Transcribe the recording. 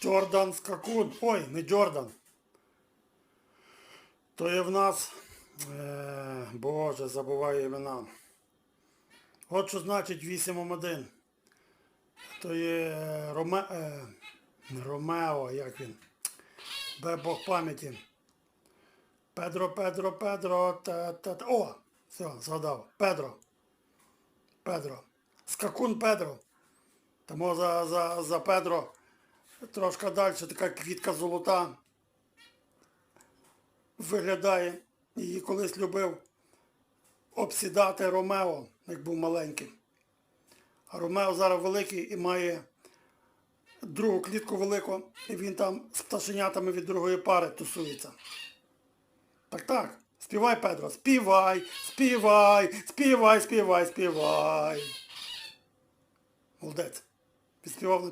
Джордан Скакун. Ой, не Джордан. То є в нас. Е, Боже, забуваю імена. От що значить 8 То є Роме, е, Ромео, як він. Дай Бог пам'яті. Педро, Педро, Педро, та, та, та. О! Все, згадав. Педро. Педро. Скакун Педро. Тому за, за, за Педро трошки далі така квітка золота виглядає. Її колись любив обсідати Ромео, як був маленький. А Ромео зараз великий і має другу клітку велику, і він там з пташенятами від другої пари тусується. Так, так. Співай, Педро, співай, співай, співай, співай, співай. Молодець. Відспівав на